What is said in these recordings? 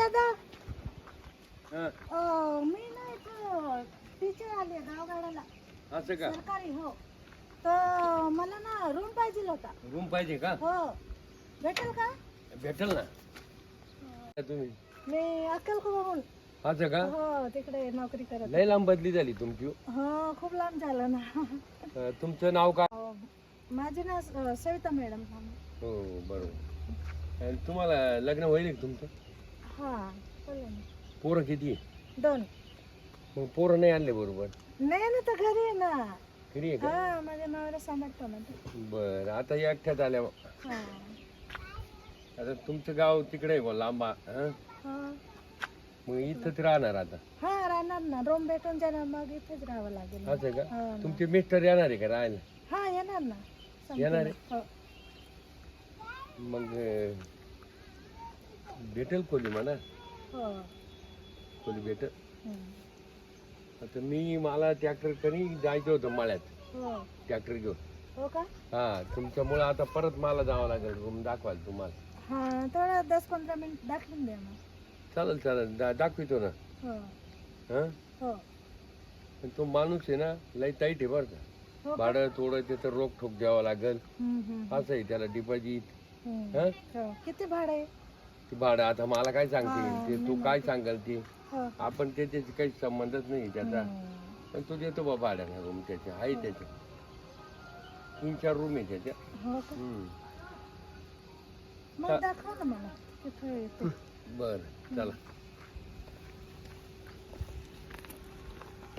दादा. हा, अं, मी ना इथं टीचर आली आहे गावगाड्याला. असं का? सरकारी हो. तर मला ना रूम पाहिजे होता. रूम पाहिजे का? हो. भेटेल का? भेटेल ना. तुम्ही? मी अक्कलकोबाहून असं का? हो तिकडे नोकरी करत लय लांब बदली झाली तुमची हो. खूप लांब झालं ना. अं, तुमचं नाव काय अं, माझे ना अं, सविता मॅडम. हो बरोबर. तुम्हाला लग्न होईल का तुमचं? हा बोला ना. पोरं किती दोन. मग पोरं नाही आणले बरोबर? नाही ना तर घरी आहे ना. घरी आहे का? हा माझ्या नवरा सांभाळतो ना ते. बरं आता या एकट्यात आल्या. हा. आता तुमचं गाव तिकडे आहे बुवा, लांबा हं? हा. मग इथंच राहणार आता? हा राहणार ना. रूम भेटून जाणार मग इथेच राहावं लागेल. असं आहे का? हा ना. तुमचे मिस्टर येणार आहे का राहायला? हा येणार ना. येणार संपूर्ण. हो. मग अं, भेटेल खोली म्हणा. हो. खोली भेटेल हम्म. आता मी मला ट्रॅक्टर कधी जायचं होतं मळ्यात. हो. ट्रॅक्टर घेऊन. हो का? हा तुमच्यामुळं आता परत मला जावं लागेल रूम दाखवायला तुम्हाला. हा थोडा दस पंधरा मिनिट दाखवून द्या मग. चालेल चालेल. दा दाखवितो ना. हो. हां? हो. पण तो माणूस आहे ना लई ताईट आहे बरं का. हो का? भाडं थोडं त्याचं रोख ठोक द्यावं लागेल. हम्म, हम्म, असं आहे त्याला डिपॉझिट हम्म. हां? हो. किती भाडं आहे? ते भाडं आता मला काय हा, सांगते ते तू काय सांगाल ते? हो. आपण त्याच्याशी काही संबंधच नाही त्याचा. पण तो देतो बा भाड्याला रूम त्याच्या. आहे त्याच्या. तीन चार रूम आहे त्याच्या. हो का? हम्म. मग दाखव ना मला. तिथं येतो. बरं चला.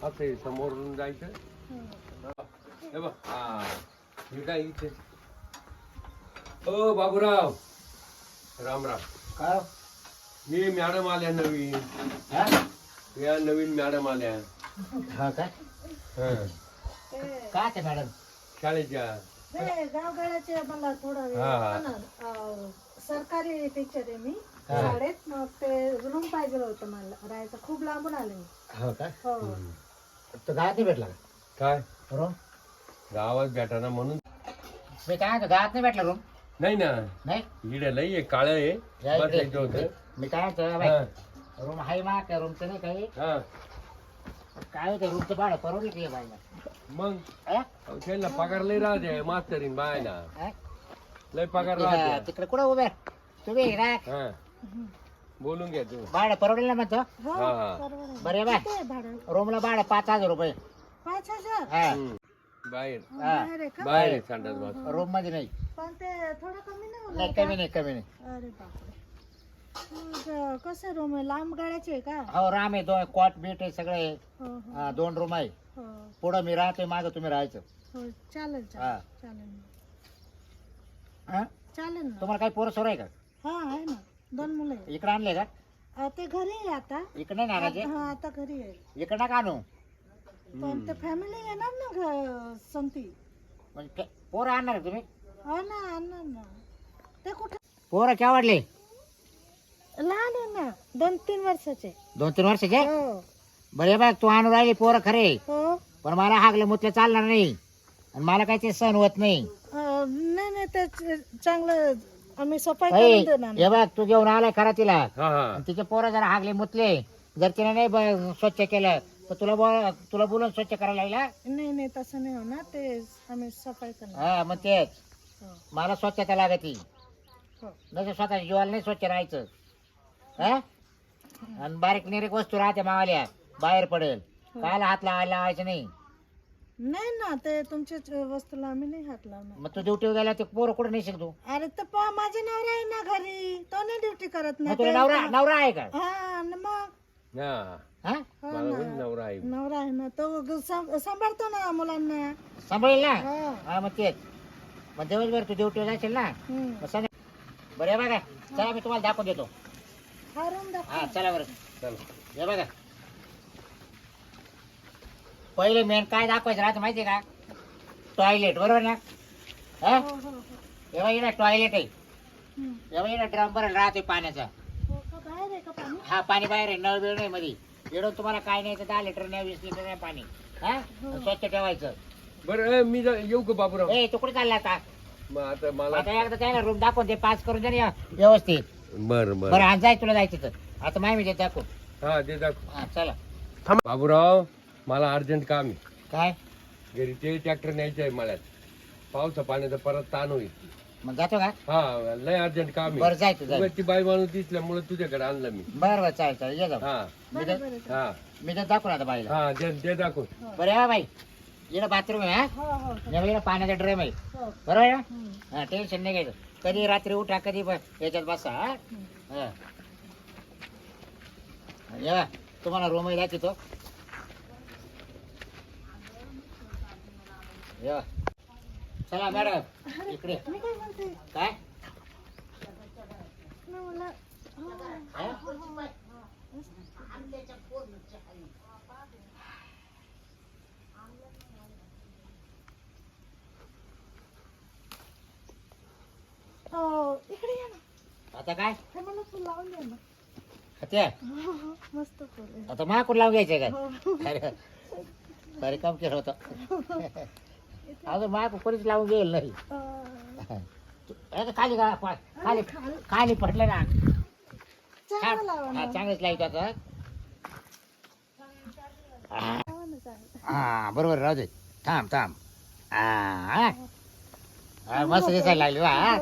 असं आहे समोरून जायचं? हो. हे बघ हा. हे काय इथे? ओ बाबूराव. राम राम. मी मॅडम आल्या नवीन. हा? या नवीन मॅडम आल्या. हा काय हं. ते मॅडम? शाळेच्या. गावगाड्याचे मला थोडं वेळ हा, हा. हा ना, अं, सरकारी टीचर आहे मी. हा. शाळेत मग ते रूम पाहिजे होतं मला. राहायचं खूप लांबून आले मी. हो काय हो. तो गावात नाही भेटला का? काय? रूम? गावात भेटाना म्हणून. मी काय म्हणतो, गावात नाही भेटला रूम? नाही ना. नाही? इकडे लई आहे काळ आहे. या इकडे. बसायचं होतं. मी काय हा, रूम आहे मा काय रूमचं नाही काही? हा. काय होतं रूमचं भाडं परवडलं की बाईला? मग? हा? अहो, त्यांना पगार लई राहते मास्तरीन बायला. हा? लय पगार तिकडं- राहते तिकडे कुठं उभे? तुम्ही ना हा. बोलून घ्या तू भाडं परवडेल ना म्हणतो? हो हा. बरोबर. बरे बाय. भाडं? रूमला भाडं पाच हजार रुपये. पाच हजार? हा. हम्म. बाहेर. हा. बाहेर आहे का? बाहेर आहे संडास रूममध्ये नाही. पण ते थोडं कमी नाही नाही होणार कमी नाही कमी नाही. का? अरे बापरे. मग कसं रूम आहे? लांब गाड्याचे आहे का? हो राम आहे दोन कॉट बीट आहे सगळे. हो हो. हा, दोन रूम आहे. हो. पुढं मी राहतोय मागं तुम्ही राहायचं. हो चालेल हा. चालेल चालेल ना. हा? चालेल ना. तुम्हाला काही पोरं सोर आहे का? हा आहे ना. दोन मुलं आहे इकडे आणले का? ते घरी आहे आता. इकडे नाही आणायचे? हा आता घरी आहे. इकडे नका आणू. पण ते फॅमिली येणार ना घ- संगती म्हणजे पोरं आणणार का तुम्ही? हो ना आणणार ना. ते कुठे? पोरं केव्हा वाढले? लहान आहे ना दोन तीन वर्षाचे. दोन तीन वर्षाचे? हो. बरे बघ तू आणून राहिली पोरं खरे. हो. पण मला हागलं मुतलं चालणार नाही. आणि मला काही ते सहन होत नाही. अं, नाही नाही ते च- चांगलं आम्ही सफाई ऐ, करून देणार हे बघ तू घेऊन आलाय खरा तिला. हा हा. आणि तिचे पोरं जरा हागले मुतले. जर तिने नाही ब- स्वच्छ केलं तर तुला बोल तुला बोलून स्वच्छ करायला लागला नाही नाही तसं नाही होणार. ते आम्ही सफाई करणार. हा मग तेच. हो. मला स्वच्छता लागती. हो. नसं स्वतः जीवाला नाही स्वच्छ राहायचं. हा? आणि बारीक निरीक वस्तू राहते मावाल्या. बाहेर पडेल. कायला हात लावायला लावायचं नाही. नाही ना ते तुमच्याच वस्तूला आम्ही नाही हात लावणार. मग तू ड्युटी गेला ते पोरं कुठं नाही शिकतो अरे तर पा माझे नवरा आहे ना घरी. तो नाही ड्युटी करत. ना मग तुला नवरा नवरा आहे का? हा न मग? हा. हा? हो मला ना. पण नवरा आहे. नवरा आहे ना. तो ग- सांभ- सांभाळतो ना मुलांना. सांभाळेल ना? हा. हा मग तेच. मग दिवसभर तू ड्युटी जाशील ना? हम्म. मग संध्या बरं हे बघा. चला मी तुम्हाला दाखवून देतो. हा रूम दाखव. चला बरं. चल. हे बघा. पहिले मेन काय दाखवायचं राहतं माहिती आहे का? टॉयलेट बरोबर ना? हा? हो, हो, हो. हे बघा इकडे टॉयलेट आहे. हम्म. हे बघा इकडे ड्रम भरेल राहते पाण्याचा. हो का? बाहेर आहे का पाणी? हा पाणी बाहेर आहे. नळ बिळ नाही मध्ये इकडून तुम्हाला काय नाही तर दहा लिटर नाही वीस लिटर नाही पाणी. हा? हो. स्वच्छ ठेवायचं. बरं ए, मी जा- येऊ का बाबूराव? ए तू कुठे चालला आता. मग आता मला आता एकदा त्याला रूम दाखवून ते पास करून दे ना व्यवस्थित. बरं बरं. बरं आज जाय तुला जायचं तर. आता हा ते दाखव. हा चला. बाबूराव मला अर्जंट काम आहे. काय? घरी ते ट्रॅक्टर न्यायचं आहे मळ्यात पावसा पाण्याचा परत ताण होईल. मग जातो का? हा लय अर्जंट काम बरं आहे जायचं जायचं. उगाच ती बाई माणूस दिसल्यामुळे तुझ्याकडे आणलं मी. बरं बरं चालेल चालेल ये जाऊ. हा. मी बरं तर बरं हा. मी तर दाखवून आता बाईला. हा ते ते दाखव बरं या बाई. इकडं बाथरूम आहे हा? हो हो पाण्याचा ड्रेम आहे. हो. बरोबर आहे ना? हम्म. हा टेन्शन नाही घ्यायचं. कधी रात्री उठा कधी ब- याच्यात बसा हा. हा. या तुम्हाला रूम दाखवतो. या. चला मॅडम इकडे. मी काय म्हणते? काय? मी मला हा? हो? इकडे या ना. आता काय? हे मला फुल लावून द्या ना. हो, हो, मस्त फुल आहे. आता लावून घ्यायचंय काय? हो. अरे बरे काम केलं होतं. अजून माकूड कोणीच लावून घेईल नाही खाली पा- खाली खाली. पडलं ना चांगलं लावा हा ना चांगलंच लावतो आता हा. लावा ना चांगलं. हा बरोबर राहू दे थांब थांब हा हा. हा, मस्त दिसायला लागली हा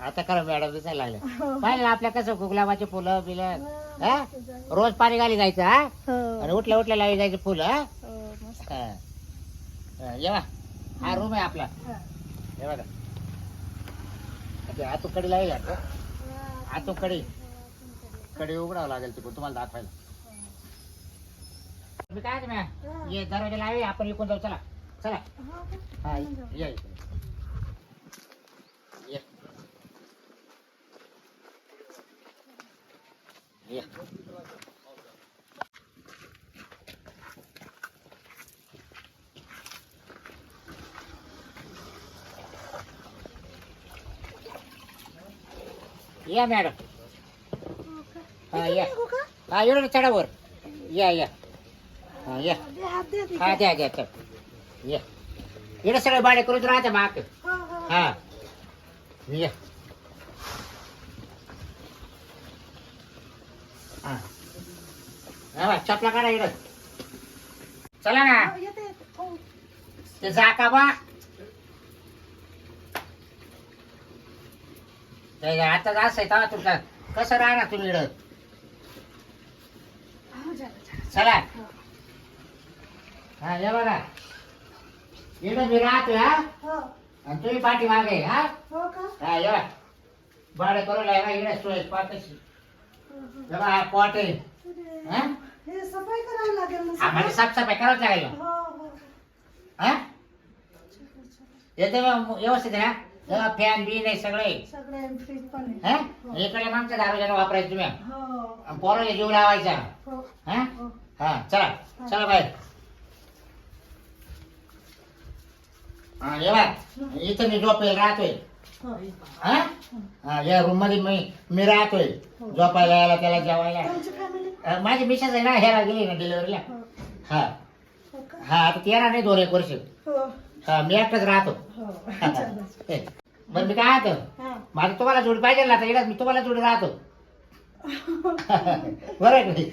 आता करा मॅडम दिसायला लागले हो. पाहिलं आपल्या कसं गुलाबाचे फुलं बिलं हा. रोज पाणी घाली जायचं हा हो. आणि उठल्या उठल्या लावी जायचं फुल हा हो, मस्त. हा. हा, ये बा. हा रूम आहे आपला हे बघा ते आतू कडी लागेल आता. आतू कडी कडी उघडावं लागेल तिकडे तुम्हाला दाखवायला मी काय तुम्ही ये दरवाजा लावे आपण इकडून जाऊ चला चला हा या इकडे. ये. ये. या मॅडम हो का? हा या निघू का? हा चढावर या या हा या दे, हात दे तिथे. हा द्या द्या चल या इकडे सगळे बाडे करून राहते माग हो, हो. हा या हा हा बा, चपला काढा इकडं चला ना हो, येते, येते. हो. ते जा का बा आता असं आहे तेव्हा तुमचं कसं राहणार तुम्ही इकडं हो, झालं, झालं. चला हो. हा या बघा इकडं मी राहतोय हा हो. आणि तुम्ही पाठी मागे हा हो का? हा या भाडे करून लावा इकडे सोय पाकशी हो, हो. बघा हा पॉट आहे अरे, हा? हे सफाई करावी लागेल ना हा म्हणजे सगळं? साफसफाई करावंच लागेल हो, हो. हा. येते व्यवस्थित आहे ना फॅन बी नाही सगळे. सगळे फ्रीज पण आहे. हा? हो. इकडे मागच्या दारोजानं वापरायचं तुम्ही. हो, पोराला जीव लावायचा. हो, हा? हो. हा चला. चला बाहेर. हा ये बाय इथं मी झोपेल राहतोय. हो. हा? हा. या रूममध्ये मी मी राहतोय. झोपायला यायला त्याला जेवायला. तुमची फॅमिली अ, माझी मिसेस आहे ना ह्याला गेली ना डिलिव्हरीला हो. हा. हो का? हा आता ती येणार नाही दोन एक वर्ष. हो. हा मी एकटाच राहतो हो. बरं मी काय राहतो हा. माझं तुम्हाला जोडी पाहिजे ना आता इकडं मी तुम्हाला जोडी राहतो बरं आहे का नाही?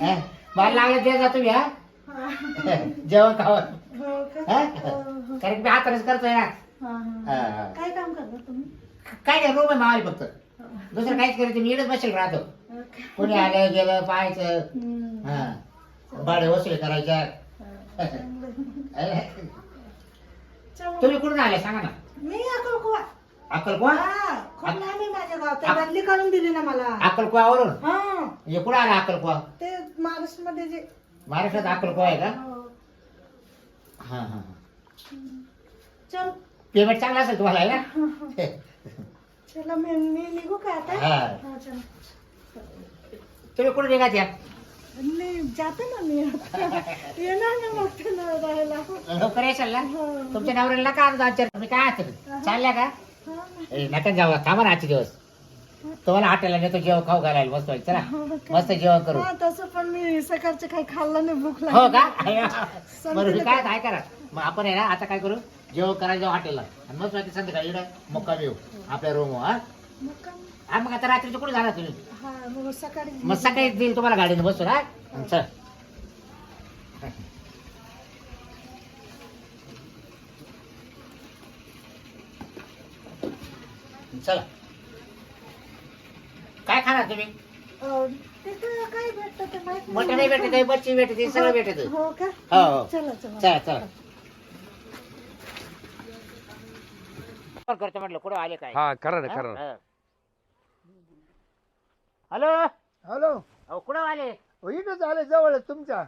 हा? मला लागलं ते जा तुम्ही हा हा. जेवण खावं हो का? हा? हो, हो. कारण की मी हातानेच करतोय ना हा, हा, हा. हा. काय काम करता तुम्ही काय नाही रूम आहे मावाली फक्त. दुसरं काहीच करायचं मी इकडेच बसेल राहतो हो का? कोणी आलं गेलं पाहायचं हम्म. हा भाडे वसूल हा, चांगलं. तुम्ही कुठून आले? सांगा ना. मी अकोलकुवा अक्कलकुवा? हा आहे माझ्या गाव ते बदली करून दिली ना मला. अक्कलकुवावरून? हा. हे कुठं आला अक्कलकुवा? ते महाराष्ट्रमध्ये जे महाराष्ट्रात अक्कलकुवा आहे का? हो. हा हा चल. पेमेंट चांगला असेल तुम्हाला आहे ना? चला मी मी निघू का आता? हा. हा, चला. तुम्ही कुठे निघात जाते ना मी आता. येणार ना मग ते न राहायला लवकर येशाल ना हो. तुमच्या नवऱ्याला का दोन चार मी काय असतं चालल्या का? हा. ए, नका जाऊ थांबा ना आजचे दिवस. तुम्हाला हॉटेलला नेतो जेवण खाऊ घालायला. मस्त होईल. चला. हो का? मस्त जेवण करू. हा तसं पण मी सकाळचं काही खाल्लं नाही भूक हो लागली का बरं मी काय काय करा मग आपण आहे ना आता काय करू? जेवण करायला जाऊ हॉटेलला. आणि मग संध्याकाळी. इकडे मुक्काम येऊ आपल्या रूम हा? मग हा मग आता रात्रीचं कुठे झाला तुम्ही? हा मग सकाळी मग सकाळी देईल तुम्हाला गाडीने बसून हा? चल. चला. काय खाणार तुम्ही? अं, तिथं काय भेटतं ते माहीत नाही. मटण भेटत आहे मच्छी भेटत आहे सगळं भेटत हो का? हो, हो. चला चला. चला चला. फोन करतो म्हटलं कुठं आले काय? हा करा ना करा ना. हा? हॅलो? हॅलो? अहो कुठं आले? हो, इथंच आले जवळ तुमच्या.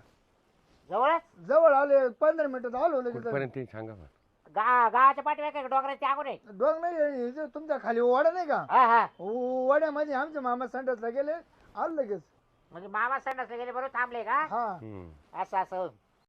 जवळ जवळ आले पंधरा मिनिटात आलो लगेच. कुठपर्यंत ते सांगा मला. गा गावाच्या पाठीवर काय डोंगराच्या अगोदर आहे? डोंग नाही हे जे तुमच्या खाली वाडा नाही का? हा हा. वाड्यामध्ये आमचे मामा संडासला गेले आलो लगेच. म्हणजे मामा संडासला गेले बरोबर थांबले का? हा. हम्म. असं असं.